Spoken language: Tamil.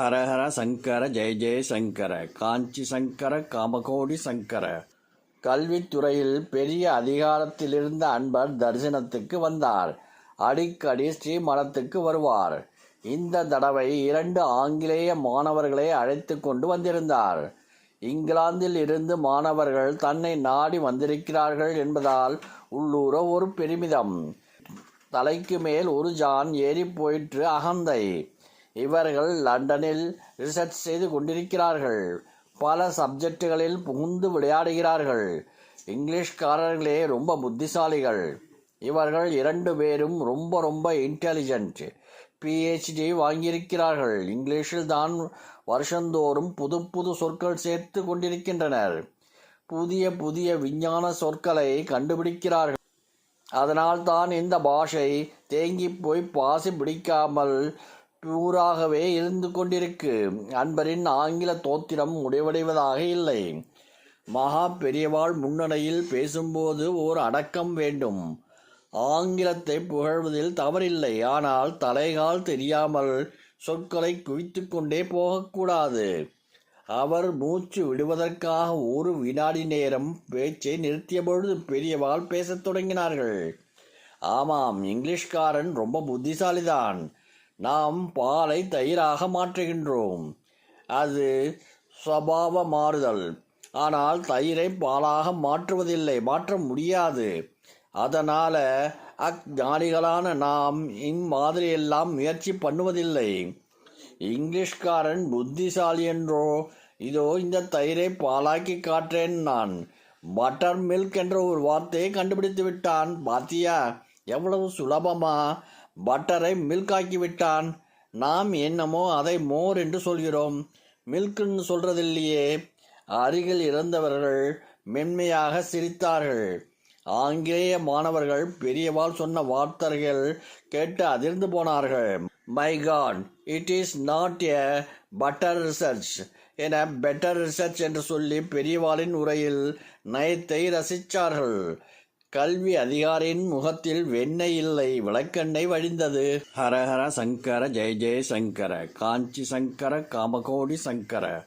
ஹரஹர சங்கர ஜெய ஜெய சங்கர காஞ்சி சங்கர காமகோடி சங்கர. கல்வித்துறையில் பெரிய அதிகாரத்திலிருந்த அன்பர் தரிசனத்துக்கு வந்தார். அடிக்கடி ஸ்ரீமடத்துக்கு வருவார். இந்த தடவை இரண்டு ஆங்கிலேய மாணவர்களை அழைத்து கொண்டு வந்திருந்தார். இங்கிலாந்தில் இருந்து மாணவர்கள் தன்னை நாடி வந்திருக்கிறார்கள் என்பதால் உள்ளூர ஒரு பெருமிதம். தலைக்கு மேல் ஒரு ஜான் ஏறி போயிற்று அகந்தை. இவர்கள் லண்டனில் ரிசர்ச் செய்து கொண்டிருக்கிறார்கள். பல சப்ஜெக்டுகளில் புகுந்து விளையாடுகிறார்கள். இங்கிலீஷ்காரர்களே ரொம்ப புத்திசாலிகள். இவர்கள் இரண்டு பேரும் ரொம்ப ரொம்ப இன்டெலிஜென்ட் பிஹெச்டி வாங்கியிருக்கிறார்கள். இங்கிலீஷில் தான் வருஷந்தோறும் புது புது சொற்கள் சேர்த்து கொண்டிருக்கின்றனர். புதிய புதிய விஞ்ஞான சொற்களை கண்டுபிடிக்கிறார்கள். அதனால் தான் இந்த பாஷை தேங்கி போய் பாசி பிடிக்காமல் பியூராகவே இருந்து கொண்டிருக்கு அன்பரின் ஆங்கில தோத்திரம் முடிவடைவதாக இல்லை. மகா பெரியவாள் முன்னணியில் பேசும்போது ஓர் அடக்கம் வேண்டும். ஆங்கிலத்தை புகழ்வதில் தவறில்லை. ஆனால் தலைகால் தெரியாமல் சொற்களை குவித்து கொண்டே போகக்கூடாது. அவர் மூச்சு விடுவதற்காக ஒரு வினாடி நேரம் பேச்சை நிறுத்திய பொழுது பெரியவாள் பேசத் தொடங்கினார்கள். ஆமாம் இங்கிலீஷ்காரன் ரொம்ப புத்திசாலிதான். நாம் பாலை தயிராக மாற்றுகின்றோம். அது சபாவ மாறுதல் ஆனால் தயிரை பாலாக மாற்றுவதில்லை மாற்ற முடியாது. அதனால் அக்ஞானிகளான நாம் இம்மாதிரியெல்லாம் முயற்சி பண்ணுவதில்லை. இங்கிலீஷ்காரன் புத்திசாலி என்றோ இதோ இந்த தயிரை பாலாக்கி காட்டுறேன் நான். பட்டர் மில்க் என்ற ஒரு வார்த்தையை கண்டுபிடித்து விட்டான் பாத்தியா எவ்வளவு சுலபமா? பட்டரை மில்க் ஆக்கி விட்டான் நாம் என்னமோ அதை மோர் என்று சொல்கிறோம். மில்க்னு சொல்றதில்லையே. அருகில் இறந்தவர்கள் மென்மையாக சிரித்தார்கள். ஆங்கிலேய மாணவர்கள் பெரியவாள் சொன்ன வார்த்தைகள் கேட்டு அதிர்ந்து போனார்கள். My god it is not a better research என பெட்டர் ரிசர்ச் என்று சொல்லி பெரியவாளின் உரையில் நயத்தை ரசித்தார்கள் கல்வி அதிகாரியின் முகத்தில் வெண்ணெய் இல்லை விளக்கெண்ணெய் வழிந்தது. ஹரஹர சங்கர ஜெய ஜெய சங்கர காஞ்சி சங்கர காமகோடி சங்கர.